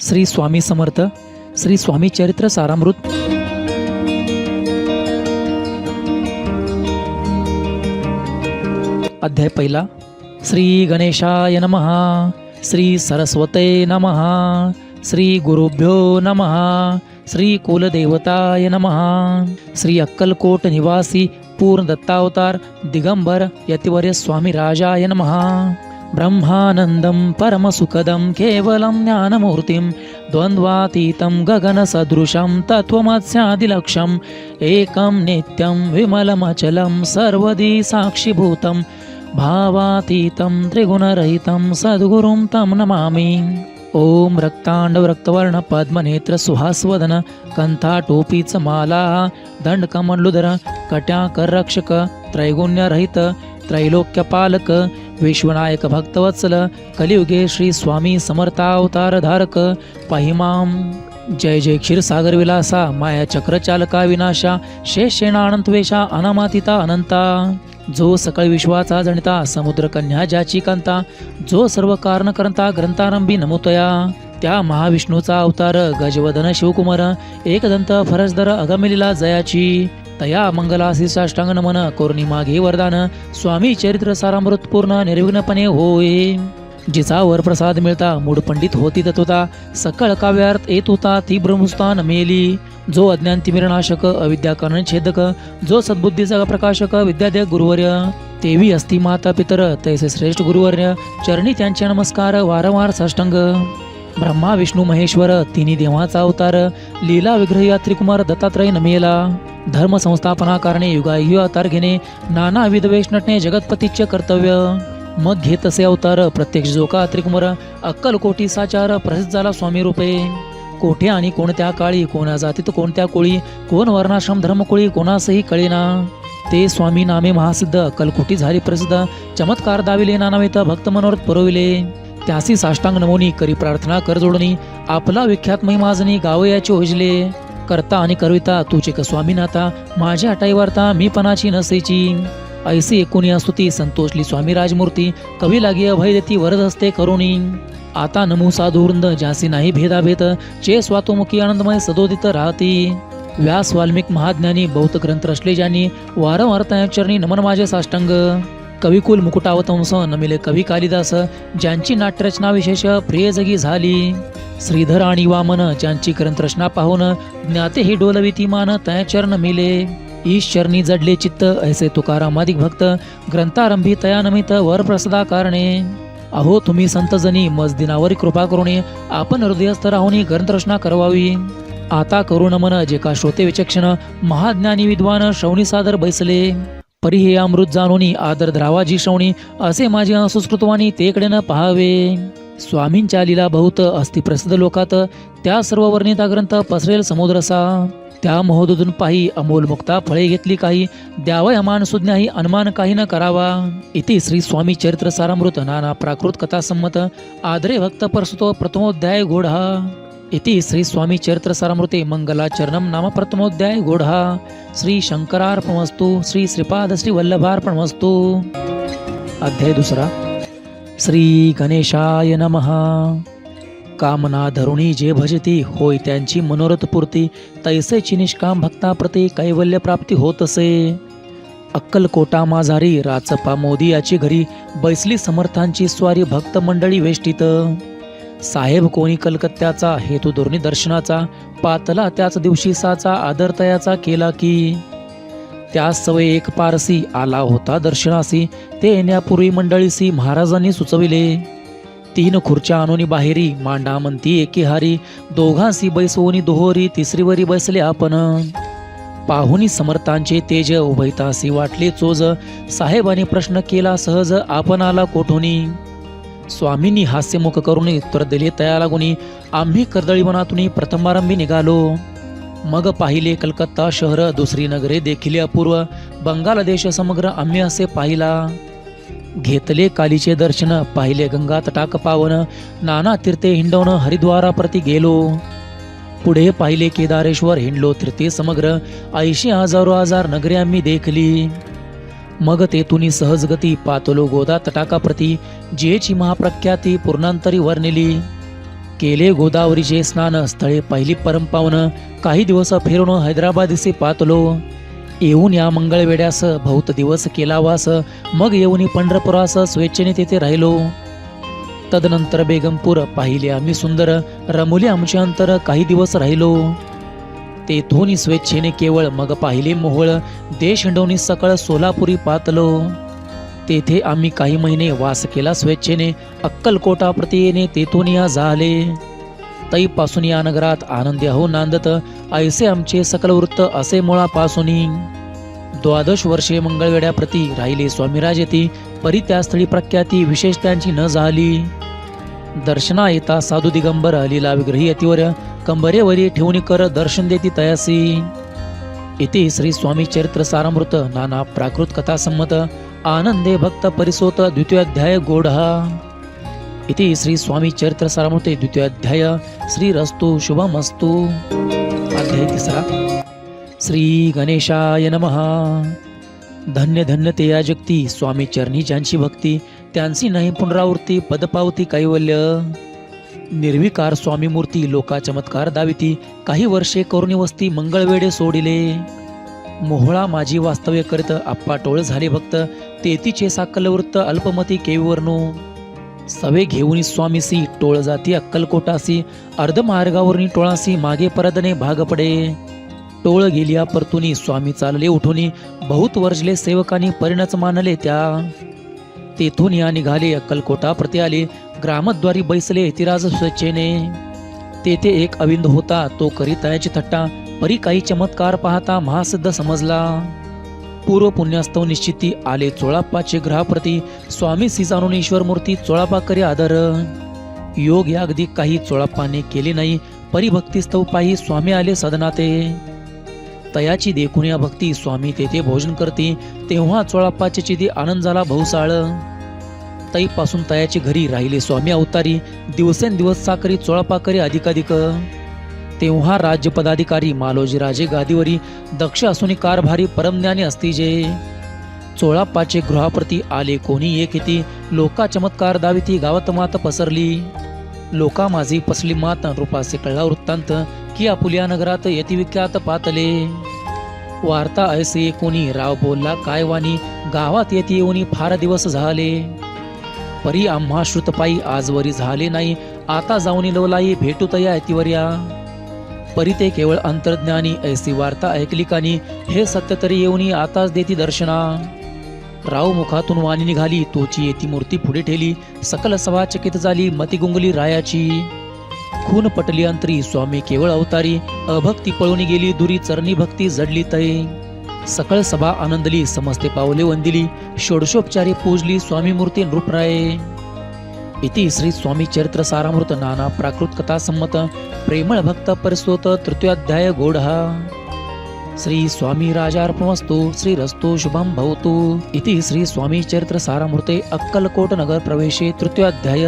श्री स्वामी समर्थ श्री स्वामी चरित्र सारामृत. अध्याय पहिला. श्री गणेशाय नमः श्री सरस्वते नमः श्री गुरुभ्यो नमः श्री कुलदेवताय नमः श्री अक्कलकोट निवासी पूर्ण दत्तावतार दिगंबर यतिवर्य स्वामी राजाय नमः. ब्रह्मानन्दं परमसुखदं केवलं ज्ञानमूर्तिं द्वन्द्वातीतं गगनसदृशं तत्त्वमत्स्यादिलक्ष्यम् एकं नित्यं विमलमचलं सर्वदी साक्षिभूतं भावातीतं त्रिगुणरहितं सद्गुरुं तं नमामि। ॐ रक्ताण्डव रक्तवर्ण पद्मनेत्र सुहास्वदन माला त्रैगुण्यरहित त्रैलोक्यपालक विश्वनायक भक्तवत्सल कलियुगे श्री स्वामी समर्थावतार धारक पाहिमाम जय जय क्षीरसागर विलासा माया चक्रचालका विनाशा शेषेणा अनंतवेशा अनामातिता अनंता। जो सकळ विश्वाचा जणिता समुद्र कन्या ज्याची कांता जो सर्व कारण करता ग्रंथारंभी नमुतया। त्या महाविष्णूचा अवतार गजवदन शिवकुमार एकदंत फरसदर अगमिलीला जयाची। तया मंगलासी साष्टांग नमन कोरणी मागे वरदान स्वामी चरित्र सारामृत पूर्ण निर्विघ्नपणे होय जिचा वरप्रसाद मिळता मूड पंडित होती तत्वता सकळ काव्यार्थ येत होता ती ब्रह्मस्थान मेली। जो अज्ञान तिमिरनाशक अविद्या कारण छेदक जो सद्बुद्धीचा प्रकाशक विद्यादय गुरुवर्य। तेवी असती माता पितर तैसे श्रेष्ठ गुरुवर्य चरणी त्यांचे नमस्कार वारंवार साष्टांग। ब्रह्मा विष्णू महेश्वर तिन्ही देवाचा अवतार. लीला विग्रही यात्री कुमार दत्तात्रय नमेला धर्म संस्थापना कारणे युगायुग अवतार घेणे. नाना विधवेश जगतपतीचे कर्तव्य. मग घेत असे अवतार प्रत्यक्ष जोका त्रिकुमार अक्कलकोटी साचार प्रसिद्ध झाला स्वामी रूपे. कोठे आणि कोणत्या काळी कोणा जातीत कोणत्या कोळी कोण वर्णाश्रम धर्मकोळी कोणासही कळेना. ते स्वामी नामे महासिद्ध अक्कलकोटी झाली प्रसिद्ध. चमत्कार दाविले नानावित भक्त मनोरथ पुरविले. त्यासी साष्टांग नमोनी करी प्रार्थना कर जोडणी. आपला विख्यात महिमाजनी गावयाचे होजले करता आणि करविता तुझे क स्वामीनाथा माझ्या हटाई वार्ता मी पणाची नसेची. ऐसी एकुणी असुती संतोषली स्वामी राजमूर्ती कवी लागी अभय देती वरद हस्ते करुणी. आता नमू साधुवृंद ज्यासी नाही भेदाभेद चे स्वातोमुखी आनंदमय सदोदित राहती. व्यास वाल्मिक महाज्ञानी बौद्ध ग्रंथ रचले ज्यांनी वारंवार चरणी नमन माझे साष्टांग. कविकुल मुकुटावतंस नमिले कवी कालिदास ज्यांची नाट्यरचना विशेष प्रियजगी झाली. श्रीधर आणि वामन ज्यांची ग्रंथरचना पाहून ज्ञाते ही डोलविती मान तया चरण मिले. ईश चरणी जडले चित्त ऐसे तुकारामादिक भक्त ग्रंथारंभी तया नमित वर प्रसदा कारणे अहो तुम्ही संतजनी मज दिनावर कृपा करुणे आपण हृदयस्थ राहून ग्रंथरचना करवावी. आता करुण मन जे का श्रोते विचक्षण महाज्ञानी विद्वान श्रवणी सादर बैसले. परी हे अमृत जाणूनी आदर द्रावाजी श्रवणी असे माझे असुस्कृतवानी तेकडे न पहावे. स्वामींच्या लीला बहुत अस्थिप्रसिद्ध लोकात त्या सर्व वर्णिता ग्रंथ पसरेल समुद्रसा. त्या मोहदून पाही अमोल मुक्ता फळे घेतली काही द्यावय अमान सुज्ञाही अनुमान काही न करावा. इति श्री स्वामी चरित्र सारामृत नाना प्राकृत कथा संमत. आदरे भक्त परसुतो प्रथमोध्याय गोढा इति श्री स्वामी चरित्र सारामृते मंगलाचरणम नाम प्रथमोध्याय गोढा। श्री शंकरार्पणमस्तु श्री श्रीपाद श्री वल्लभार्पणमस्तु अध्याय दुसरा। श्री गणेशाय नमः। कामना धरुणी जे भजती होय त्यांची मनोरथ पूर्ती तैसेची निष्काम भक्ताप्रती कैवल्य प्राप्ती होत असे अक्कलकोटा माझारी राचपा मोदी याची घरी बैसली समर्थांची स्वारी भक्त मंडळी वेष्टीत। साहेब कोणी कलकत्त्याचा हेतू धोरणी दर्शनाचा पातला त्याच दिवशी साचा आदरतयाचा केला की? त्या सवय एक पारसी आला होता दर्शनासी ते येण्यापूर्वी मंडळीसी महाराजांनी सुचविले. तीन खुर्च्या आणून बाहेरी मांडा म्हणती एकी हारी दोघांसी बैसवणी दोहोरी तिसरीवरी बसले आपण. पाहुनी समर्थांचे तेज उभयतासी वाटले चोज साहेबांनी प्रश्न केला सहज आपण आला कोठोनी? स्वामींनी हास्यमुख करून उत्तर दिले तया लागुनी आम्ही कर्दळीवनातून प्रथमारंभी निघालो. मग पाहिले कलकत्ता शहर दुसरी नगरे देखील अपूर्व बंगालदेश समग्र आम्ही असे पाहिला. घेतले कालीचे दर्शन पाहिले गंगा तटाक पावन नाना तीर्थे हिंडवण हरिद्वाराप्रती गेलो. पुढे पाहिले केदारेश्वर हिंडलो तीर्थे समग्र ऐंशी हजारो हजार नगरे आम्ही देखली. मग तेथून सहजगती पातलो गोदा तटाकाप्रती जेची महाप्रख्याती पूर्णांतरी वर्णिली. केले गोदावरीचे स्नान स्थळे पहिली परंपावन काही दिवस फिरून हैदराबादीसे पातलो. येऊन या मंगळवेड्यास बहुत दिवस केला वास मग येऊन पंढरपुरास स्वेच्छेने तेथे राहिलो. तदनंतर बेगमपूर पाहिले आम्ही सुंदर रमुले आमचे अंतर काही दिवस राहिलो. तेथून स्वेच्छेने केवळ मग पाहिले मोहळ. देश हंडवणी सकळ सोलापुरी पातलो. तेथे आम्ही काही महिने वास केला स्वेच्छेने. अक्कलकोटा येणे तेथून या झाले तईपासून या नगरात आनंदी हो नांदत. ऐसे आमचे सकल वृत्त असे मुळापासून. द्वादश वर्षे मंगळवेड्याप्रती राहिले स्वामीराज येती परी त्या स्थळी प्रख्याती विशेष त्यांची न झाली. दर्शना येता साधू दिगंबर लीला विग्रही यतीवर कंबरेवरी ठेवणी कर दर्शन देती तयासी. इति श्री स्वामी चरित्र सारामृत नाना प्राकृत कथा संमत आनंदे भक्त परिसोत द्वितीयाध्याय गोढा. इति श्री स्वामी चरित्र सारामृते द्वितीयाध्याय श्री रस्तु शुभमस्तु. अध्याय तिसरा. श्री गणेशाय नमः. धन्य धन्य ते या जगती स्वामी चरणी ज्यांची भक्ती त्यांची नाही पुनरावृत्ती पदपावती कैवल्य. निर्विकार स्वामी मूर्ती लोका चमत्कार दाविती. काही वर्षे करुणी वस्ती मंगळवेडे सोडिले. मोहळा माझी वास्तव्य करीत आप्पा टोळ झाले भक्त. तेतीचे साकल वृत्त अल्पमती केविवर्णू सवे घेऊन स्वामीसी टोळ जाती अक्कलकोटासी. अर्धमार्गावरून टोळासी मागे परदने भाग पडे. टोळ गेलिया परतुनी स्वामी चालले उठुनी. बहुत वर्जले सेवकांनी परिणच मानले त्या. तेथून या निघाले अक्कलकोटा प्रति आले ग्रामद्वारी बैसले इतिराज स्वच्छेने तेथे एक अविंद होता तो करीत तयाची थट्टा परी काही चमत्कार पाहता महासिद्ध समजला. पूर्व पुण्यास्तव निश्चिती आले चोळाप्पाचे ग्रहाप्रती स्वामी सिजानून ईश्वर मूर्ती चोळापा करी आदर. योग या अगदी काही चोळाप्पाने केले नाही परिभक्तीस्तव पायी स्वामी आले सदनाते. तयाची देखून या भक्ती स्वामी तेथे भोजन करते तेव्हा चोळाप्पाचे चिदी आनंद झाला भाऊसाळ ताईपासून तयाची घरी राहिले स्वामी अवतारी दिवसेंदिवस साखरी चोळापाकरी अधिकाधिक. तेव्हा राज्य पदाधिकारी मालोजी राजे गादीवरी दक्ष असून कारभारी परमज्ञानी असती जे. चोळापाचे गृहाप्रती आले कोणी एक येती लोका चमत्कार दाविती गावात मात पसरली. लोका माझी पसली मात रूपासे कळला वृत्तांत की आपुल्या नगरात यतिविख्यात पातले. वार्ता ऐसे कोणी राव बोलला काय वाणी गावात येती येऊनी फार दिवस झाले. परी आम्हा श्रुतपायी आजवरी झाले नाही. आता जाऊन लवलाई भेटू तया ऐतिवर्या. परी ते केवळ अंतर्ज्ञानी ऐसी वार्ता ऐकली कानी. हे सत्य तरी येऊनी आताच देती दर्शना. राव मुखातून वाणी निघाली तोची येती मूर्ती पुढे ठेली. सकल सभा चकित झाली मतिगुंगली रायाची. खून पटली अंतरी स्वामी केवळ अवतारी. अभक्ती पळून गेली दुरी चरणी भक्ती जडली तय. सकळ सभा आनंदली समस्ते पावले वंदिली षोडशोपचारी पूजली स्वामी मूर्ती नृपराये. इति श्री स्वामी चरित्र सारामृत नाना प्राकृत कथा संमत प्रेमळ भक्त परिस्तोत तृतीयाध्याय गोढा श्री स्वामी राजार्पणमस्तु श्री शुभम भवतु. इति श्री स्वामी चरित्र सारामृते अक्कलकोट नगर प्रवेशे तृतीयाध्याय.